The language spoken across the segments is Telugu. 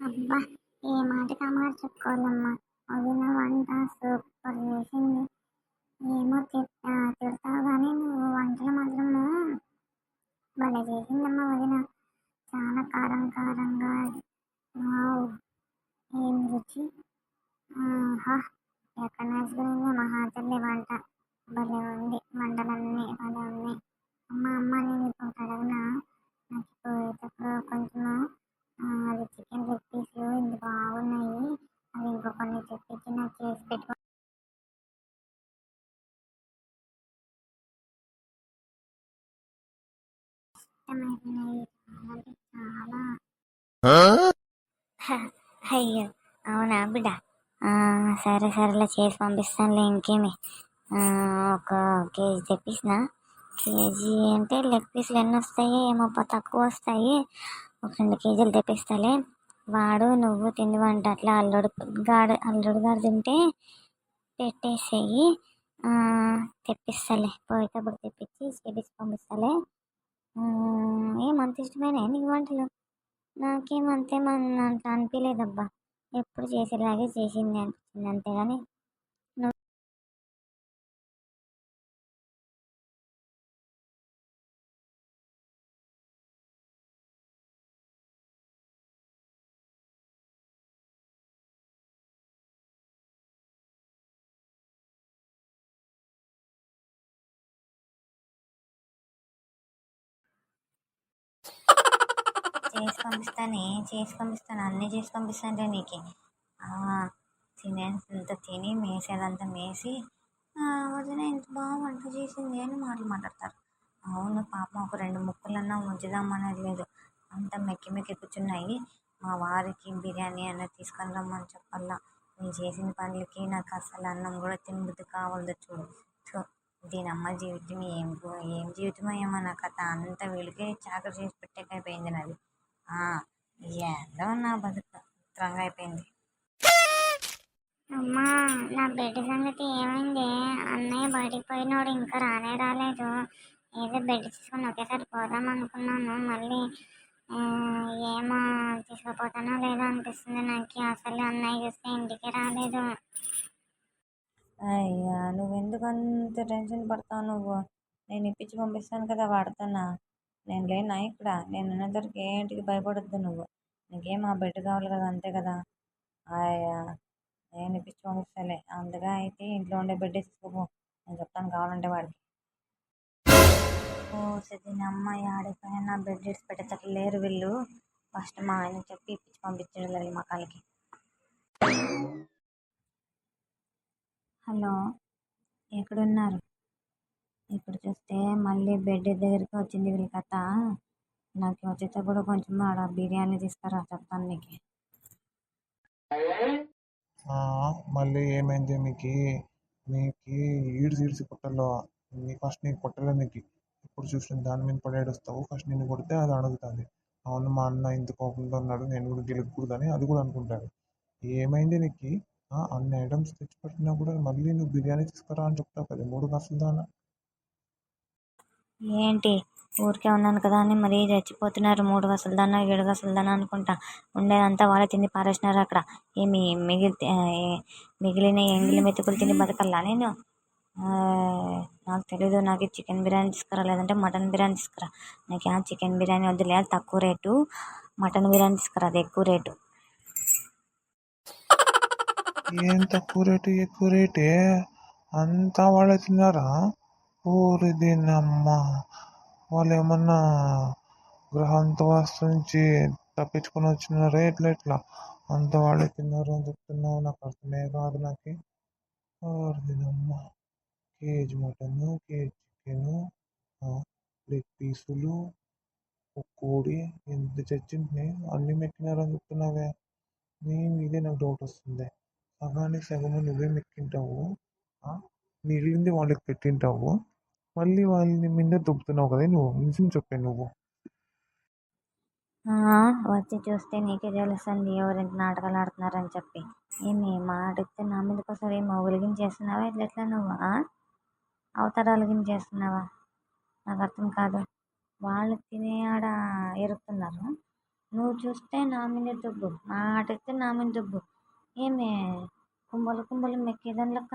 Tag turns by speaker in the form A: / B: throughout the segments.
A: అబ్బా ఏ మాటకి ఆ చెప్పుకోవాలమ్మా. వదిన వంట సూపర్ చేసింది. ఏమో తిట్టా తిడతావు కానీ నువ్వు వంటలు మాత్రము భలే చేసిందమ్మా వదిన. చాలా కారం కారంగా వావ్ ఏం రుచి. ఎక్కడ నేర్చుకునింది మహాతల్లి వంట భలే ఉంది వంటలన్నీ భలే ఉన్నాయి అమ్మ అమ్మ నేను ఇప్పుడు అడగనా నాకు పోయేటప్పుడు కొంచెము ఆ, అది చికెన్ లెగ్ పీసులు ఇంత బాగున్నాయి అవి ఇంకో కొన్ని తెప్పించి నాకు చేసి పెట్టుకో ఇష్టమైనవి చాలా అంటే చాలా అయ్యో అవునా బిడ్డ? సరే సరే సరేలే చేసి పంపిస్తానులే ఇంకేమి. ఒక కేజీ తెప్పించిన కేజీ అంటే లెగ్ పీసులు ఎన్ని వస్తాయి ఏమో ప- తక్కువ వస్తాయి. ఒక రెండు కేజీలు తెప్పిస్తాలే. వాడు నువ్వు తిండివంట అట్లా అల్లుడు గాడు అల్లుడు గారు తింటే పెట్టేసేయి. తెప్పిస్తాలే. పోయేటప్పుడు తెప్పించి చేపించి పంపిస్తాలే. ఏం అంత ఇష్టమైన? నీకు వంటలు? నాకేమంతేమన్నా అంత అనిపించలేదబ్బా ఎప్పుడు చేసేలాగే చేసింది అనిపించింది అంతేగాని చేసి పంపిస్తానే చేసి పంపిస్తాను అన్నీ చేసి పంపిస్తానులే నీకు. ఆ, తినేంత తిని మేసేదంతా మేసి వదిన ఇంత బాగా వంట చేసింది అని మాటలు మాట్లాడతారు. అవును పాపం ఒక రెండు ముక్కలన్నా ఉంచుదామనేది లేదు. అంత మెక్కి మెక్కి కూర్చున్నాయి. మా వారికి బిర్యానీ అన్నది తీసుకొని రమ్మని చెప్పాలా. నేను చేసిన పనులకి నాకు అసలు అన్నం కూడా తినబుద్ధి కావలదు చూడు. సో దీని అమ్మ జీవితం ఏం ఏం జీవితమో ఏమో నా కథ అంతా వీళ్ళకే చాకరీ చేసి పెట్టేకైపోయింది నాది. ఏందో నా బతుకు. త్రంగా అయిపోయింది. అమ్మా నా బెడ్ సంగతి ఏమైంది? అన్నయ్య బయటికి పోయినోడు ఇంకా రానే రాలేదు. ఏదో బెడ్ తీసుకొని ఒకేసారి పోదాం అనుకున్నాను. మళ్ళీ ఏమో తీసుకుపోతానో లేదో అనిపిస్తుంది నాకు. అసలు అన్నయ్య చూస్తే ఇంటికి రాలేదు.
B: అయ్యా నువ్వెందుకు అంత టెన్షన్ పడతావు నువ్వు? నేను ఇప్పించి పంపిస్తాను కదా వాడుతున్నా నేను లేనా ఇక్కడ? నేను ఉన్నదరికి ఏంటికి భయపడొద్దు నువ్వు. నీకేం ఆ బెడ్ కావాలి కదా అంతే కదా? అయ్యా నేను ఇప్పించి పంపిస్తాలే అందుగా అయితే ఇంట్లో ఉండే బెడ్ తీసుకోపో నేను చెప్తాను కావాలంటే వాడికి. ఓ సదిన అమ్మాయి ఆడిపోయిన నా బెడ్ షీట్స్ పెట్టేటట్లు లేరు వీళ్ళు. ఫస్ట్ మా ఆయన చెప్పి ఇప్పించి పంపించడం లేదు మా కాళ్ళకి హలో ఎక్కడున్నారు? ఇప్పుడు చూస్తే మళ్ళీ బెడ్ దగ్గరికి వచ్చింది వీళ్ళ కథ. నాకు వచ్చేటప్పుడు కొంచెం ఆడ బిర్యానీ తీసుకురా చెప్తాను నీకు.
C: మళ్ళీ ఏమైంది మీకు? మీకు ఈడ్చి ఈడ్చి కొట్టలో. నీ ఫస్ట్ నీకు కొట్టలే నీకు ఇప్పుడు చూసిన దాని మీద పడేడొస్తావు ఫస్ట్ నిన్ను కొడితే అది అడుగుతుంది. అవును మా అన్న ఇంత కోపంతో ఉన్నాడు. నేను కూడా గెలకూడదని అది కూడా అనుకుంటాడు. ఏమైంది నీకు? అన్ని ఐటమ్స్ తెచ్చిపెట్టినా కూడా మళ్ళీ నువ్వు బిర్యానీ తీసుకురా అని చెప్తావు కదా. మూడు కాసులు దానా.
B: ఏంటి? ఊరికే ఉన్నాను కదా అని మరీ చచ్చిపోతున్నారు మూడు గసలు దానా ఏడు గసలు దానా అనుకుంటా ఉండేదంతా వాళ్ళే తిని పారేసినారు అక్కడ. ఏమి మిగిలితే మిగిలిన ఎంగిలి మెతుకులు తిని బతకల్లా నేను? నాకు తెలీదు. నాకు చికెన్ బిర్యానీ తీసుకురా లేదంటే మటన్ బిర్యానీ తీసుకురా. నాకు ఆ చికెన్ బిర్యానీ వద్దులే అది తక్కువ రేటు. మటన్ బిర్యానీ తీసుకురా అది ఎక్కువ రేటు.
C: ఏం తక్కువ రేటు ఎక్కువ రేటే? అంతా వాళ్ళే తిన్నారా? ఊరి దీనమ్మ వాళ్ళు ఏమన్నా గ్రహాంతవాస్తు నుంచి తప్పించుకొని వచ్చిన రేట్లు ఎట్లా? అంత వాళ్ళే తిన్నారు అని చెప్తున్నావు నాకు అర్థమే కాదు నాకు. ఊరి దీనమ్మ KG mutton KG chicken leg పీసులు కోడి ఎంత చచ్చింది? అన్ని మెక్కినారని చెప్తున్నావే. నీ మీదే నాకు డౌట్ వస్తుంది. సగానికి సగము నువ్వే మెక్కింటావు. మిగిలింది వాళ్ళకి పెట్టింటావు. మళ్ళీ వాళ్ళని మీద దుబ్బుతున్నావు కదా నువ్వు నిజం చెప్పే నువ్వు.
B: వచ్చి చూస్తే నీకే తెలుస్తుంది ఎవరెంత నాటకాలు ఆడుతున్నారని చెప్పి. ఏమి మాటిస్తే నా మీదకి వస్తారు ఏమో ఒలిగించేస్తున్నావా ఇట్లా ఎట్లా నువ్వు ఆ? అవతారాలు చేస్తున్నావా? నాకు అర్థం కాదు. వాళ్ళు తినే ఆడ ఎరుకుతున్నారు నువ్వు చూస్తే నా మీద దుబ్బు. మాటిస్తే నా మీద దుబ్బు. ఏమే కుంబలు కుంబలు మెక్కేదాని లెక్క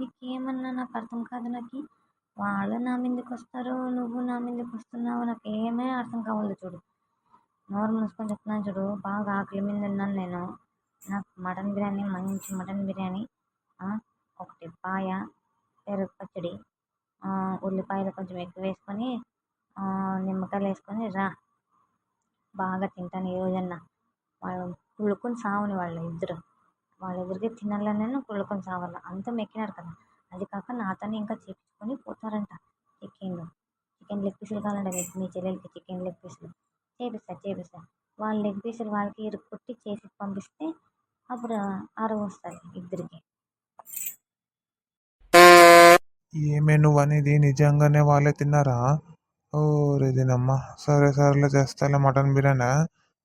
B: నీకేమన్నా నాకు అర్థం కాదు నాకు. వాళ్ళు నా మీదకి వస్తారు నువ్వు నా మీదకి వస్తున్నావు నాకు ఏమీ అర్థం కావాలి చూడు. నోరు మూసుకొని చెప్తున్నాను చూడు బాగా ఆకలి మీద ఉన్నాను నేను. నాకు మటన్ బిర్యానీ మంచి మటన్ బిర్యానీ ఒకటి పాయ పెరుగు పచ్చడి ఉల్లిపాయలు కొంచెం ఎక్కువ వేసుకొని నిమ్మకాయలు వేసుకొని రా. బాగా తింటాను ఈ రోజన్నా. వాళ్ళు కుళ్ళుకొని సావని వాళ్ళు ఇద్దరు. వాళ్ళ ఎదురుగా తినాలనే నేను కుళ్ళుకొని సావాలి అంత మెక్కినారు కదా. అది కాక నాతోనే ఇంకా చేపించుకొని పోతారంట చికెన్లు చికెన్ లెగ్ పీసులు కావాలంట మీ- మీ చెల్లెలకి చికెన్ లెగ్ పీసులు చేపిస్తా చేపిస్తా. వాళ్ళ లెగ్ పీసులు వాళ్ళకి ఇరుక్కుట్టి చేసి పంపిస్తే అప్పుడు అరువు వస్తుంది ఇద్దరికి.
C: ఏమే నువ్వు అనేది నిజంగానే వాళ్ళే తిన్నారా? ఓ రేదినమ్మా సరే సరేలే చేస్తాలే మటన్ బిర్యానీ.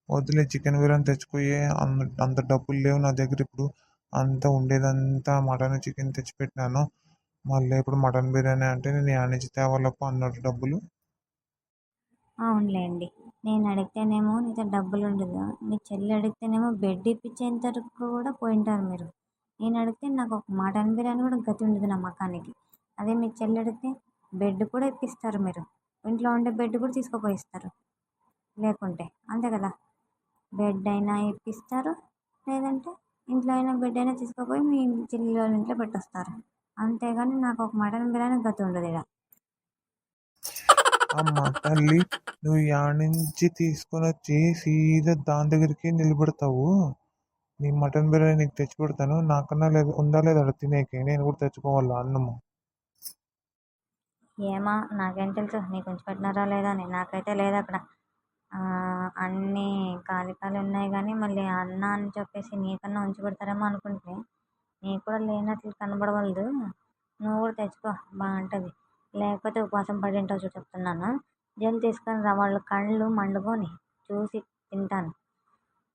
C: వద్దులే చికెన్ బిర్యానీ తెచ్చుకోయే అంత అంత డబ్బులు లేవు నా దగ్గర ఇప్పుడు. అంతా ఉండేదంతా మటన్ చికెన్ తెచ్చిపెట్టినాను. మళ్ళీ ఇప్పుడు మటన్ బిర్యానీ అంటే నేను యాడ్ నుంచి తేవాలప్ప అన్నట్టు డబ్బులు.
B: అవునులేండి. నేను అడిగితేనేమో నీతో డబ్బులు ఉండదు. మీ చెల్లి అడిగితేనేమో బెడ్ ఇప్పించేంత వరకు కూడా పోయింటారు మీరు. నేను అడిగితే నాకు ఒక మటన్ బిర్యానీ కూడా గతి ఉండదు నా మకానికి. అదే మీ చెల్లి అడిగితే బెడ్ కూడా ఇప్పిస్తారు మీరు. ఇంట్లో ఉండే బెడ్ కూడా తీసుకుపోయిస్తారు లేకుంటే అంతే కదా. బెడ్ అయినా ఇప్పిస్తారు. లేదంటే ఇంట్లో అయినా బెడ్ అయినా తీసుకుపోయి మీ చెల్లి వాళ్ళ ఇంట్లో పెట్టొస్తారు. అంతేగాని నాకు ఒక మటన్ బిర్యానీ గతి ఉండదు ఇలా
C: అమ్మ తల్లి నువ్వు యాడ్ నుంచి తీసుకొని వచ్చి సీదా దాని దగ్గరికి నిలబెడతావు? నీ మటన్ బిర్యానీ నీకు తెచ్చి పెడతాను. నాకన్నా లేదు ఉందా లేదా అక్కడ తినేకి? నేను కూడా తెచ్చుకోవాలా అన్నము.
B: ఏమా నాకేం తెలుసు. నీకు ఉంచి పెట్టినారా లేదా అని? నాకైతే లేదు అక్కడ. అన్నీ ఖాళీ ఖాళీ ఉన్నాయి కానీ మళ్ళీ అన్న అని చెప్పేసి నీకన్నా ఉంచి పెడతారేమో అనుకుంటే నీకు కూడా లేనట్లు కనబడవలదు. నువ్వు కూడా తెచ్చుకో బాగుంటుంది. లేకపోతే ఉపవాసం పడి ఉంటావు చూడు చెప్తున్నాను. జల్ది తీసుకొని రా వాళ్ళ కళ్ళు మండుకొని చూసి తింటాను.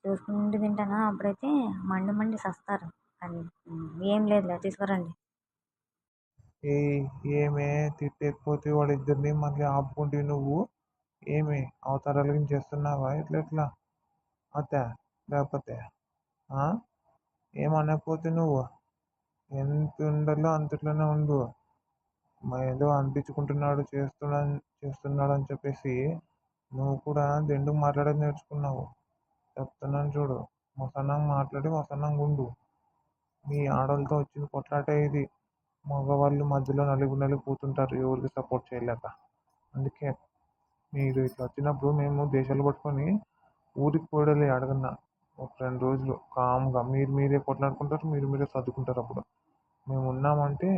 B: చూసుకుంటూ తింటాను. అప్పుడైతే మండి మండి సస్తారు. అది ఏం లేదులే తీసుకురండి.
C: ఏ ఏమే తిట్టకపోతే వాళ్ళిద్దరిని మళ్ళీ ఆపుకుంటే నువ్వు? ఏమి? అవతారాలు చేస్తున్నావా? ఇట్లా ఎట్లా? అత్తా లేకపోతే? ఏమనకపోతే నువ్వు? ఎంత ఉండాలో అంతట్లోనే ఉండు. మా ఏదో అనిపించుకుంటున్నాడు చేస్తున్నా చేస్తున్నాడు అని చెప్పేసి నువ్వు కూడా దెండుకు మాట్లాడేది నేర్చుకున్నావు. చెప్తున్నాను చూడు. మొసన్నంగా మాట్లాడి మొసన్నంగా ఉండు మీ ఆడవాళ్ళతో వచ్చిన కొట్లాటే ఇది మగవాళ్ళు మధ్యలో నలుగు నలుగు పోతుంటారు. ఎవరికి సపోర్ట్ చేయలేక. అందుకే మీరు ఇట్లా వచ్చినప్పుడు మేము దేశాలు పట్టుకొని ఊరికి పోవడలే అడగన్నా. ఒక రెండు రోజులు కామ్గా మీరు మీరే కొట్లాడుకుంటారు మీరు మీరే సర్దుకుంటారు అప్పుడు. మేము ఉన్నామంటే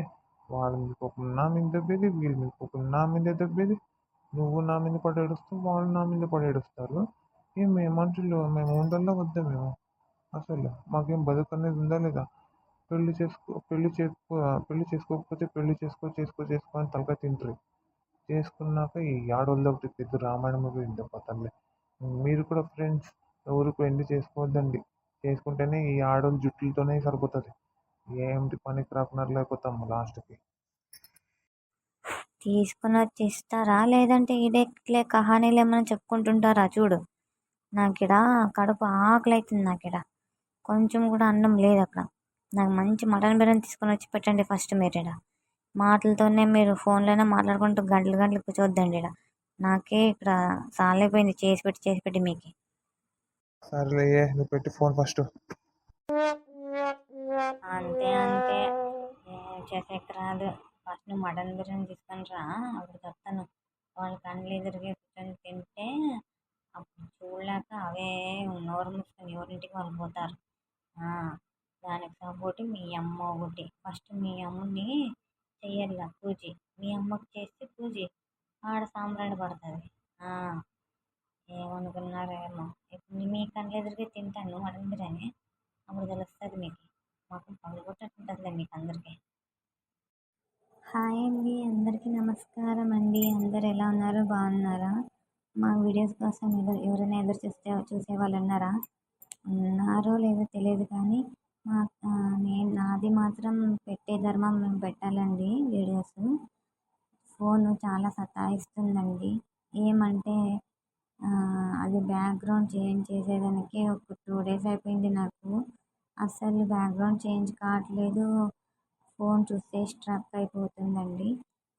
C: వాళ్ళు మీకు ఒక నా మీద దెబ్బేది వీళ్ళు మీకు ఒక నా మీద దెబ్బేది. నువ్వు నా మీద పడేడుస్తావు వాళ్ళు నా మీద పడేడుస్తారు ఏం మేము మనుషులు మేము ఉండాలా వద్దా మేము? అసలు మాకేం బతుకు అనేది ఉందా లేదా? పెళ్ళి చేసుకో పెళ్ళి చేసుకో పెళ్ళి చేసుకోకపోతే పెళ్ళి చేసుకో చేసుకో చేసుకో అని తలకాయ తింటారు. చేసుకున్నాక ఈ ఆడోళ్ళ ఒకటి పెద్ద రామాయణం పోయింది మీరు కూడా ఫ్రెండ్స్ ఎవరు పెళ్ళి చేసుకోవద్దండి. చేసుకుంటేనే ఈ ఆడోళ్ళ జుట్టులతోనే సరిపోతుంది. ఏంటి పనికి రాకున్నారు లేకపోతాం లాస్ట్కి.
B: తీసుకుని వచ్చి ఇస్తారా లేదంటే ఇడే కహానీలు ఏమైనా చెప్పుకుంటుంటారా? చూడు. నాకు ఇక్కడ కడుపు ఆకలి అవుతుంది నాకు ఇక్కడ కొంచెం కూడా అన్నం లేదు అక్కడ నాకు మంచి మటన్ బిర్యానీ తీసుకొని వచ్చి పెట్టండి ఫస్ట్ మీరు ఇక్కడ మాటలతోనే మీరు ఫోన్లోనే మాట్లాడుకుంటూ గంటలు గంటలు కూర్చోవద్దండి ఇక్కడ నాకే ఇక్కడ సాలైపోయింది. చేసి పెట్టి చేసి పెట్టి మీకు.
C: సరేలే నువ్వు పెట్టి ఫోన్ ఫస్ట్.
B: అంతే అంతే. చేసేకి రాదు ఫస్ట్ నువ్వు మటన్ బిర్యానీ తీసుకొని రా. అప్పుడు చెప్తాను. వాళ్ళ కళ్ళు ఎదురుగా కూర్చొని తింటే అప్పుడు చూడలేక అవే నోరు మూసుకొని ఎవరింటికి వాళ్ళు పోతారు. దానికి సపోర్ట్ మీ అమ్మ ఒకటి. ఫస్ట్ మీ అమ్మని చెయ్యాల పూజ. మీ అమ్మకి చేస్తే పూజ. ఆడ సాంబ్రాణి పడుతుంది. ఏమనుకున్నారేమో. ఇప్పుడు మీ కళ్ళు ఎదురుగా తింటాను మటన్ బిర్యానీ. అప్పుడు తెలుస్తుంది మీకు. మాకు పగలగొట్టేస్తుంటుందిలే మీకు అందరికీ. హాయ్ అండి అందరికీ నమస్కారం అండి. అందరు ఎలా ఉన్నారు? బాగున్నారా? మా వీడియోస్ కోసం ఎదురు ఎవరైనా ఎదురు చూస్తే చూసే వాళ్ళు ఉన్నారా? ఉన్నారో లేదో తెలియదు కానీ మా నేను మాత్రం పెట్టే ధర్మం మేము పెట్టాలండి వీడియోస్. ఫోన్ చాలా సతాయిస్తుందండి. ఏమంటే అది బ్యాక్గ్రౌండ్ చేంజ్ చేసేదానికి ఒక టూ డేస్ అయిపోయింది నాకు. అస్సలు బ్యాక్గ్రౌండ్ చేంజ్ కావట్లేదు. ఫోన్ చూస్తే స్ట్రక్ అయిపోతుందండి.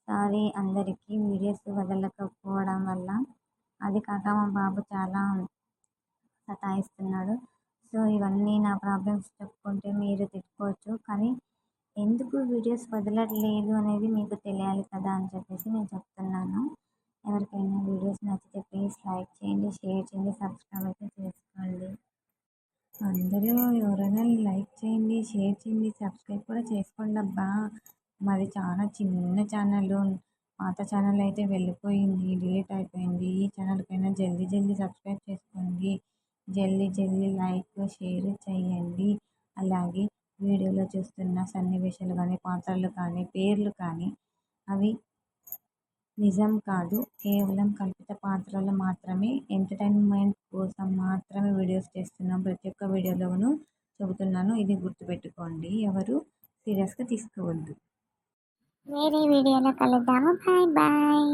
B: సారీ అందరికీ వీడియోస్ వదలకపోవడం వల్ల. అది కాక మా బాబు చాలా సతాయిస్తున్నాడు. సో ఇవన్నీ నా ప్రాబ్లమ్స్ చెప్పుకుంటే మీరు తిట్టుకోవచ్చు. కానీ ఎందుకు వీడియోస్ వదలట్లేదు అనేది మీకు తెలియాలి కదా అని చెప్పేసి నేను చెప్తున్నాను. ఎవరికైనా వీడియోస్ నచ్చితే ప్లీజ్ లైక్ చేయండి షేర్ చేయండి సబ్స్క్రైబ్ అయితే చేసుకోండి. అందరూ ఎవరైనా లైక్ చేయండి షేర్ చేయండి సబ్స్క్రైబ్ కూడా చేసుకోండి అబ్బా. మరి చాలా చిన్న ఛానల్ పాత ఛానల్ అయితే వెళ్ళిపోయింది డిలీట్ అయిపోయింది. ఈ ఛానల్కైనా జల్దీ జల్దీ సబ్స్క్రైబ్ చేసుకోండి. జల్దీ జల్దీ లైక్ షేర్ చేయండి. అలాగే వీడియోలో చూస్తున్న సన్నివేశాలు కానీ పాత్రలు కానీ పేర్లు కానీ అవి నిజం కాదు. కేవలం కల్పిత పాత్రలు మాత్రమే ఎంటర్టైన్మెంట్ కోసం మాత్రమే వీడియోస్ చేస్తున్నాం. ప్రతి ఒక్క వీడియోలోనూ చెబుతున్నాను. ఇది గుర్తుపెట్టుకోండి. ఎవరు సీరియస్గా తీసుకోవద్దు.
A: వేరే వీడియోలో కలుద్దాము. Bye bye.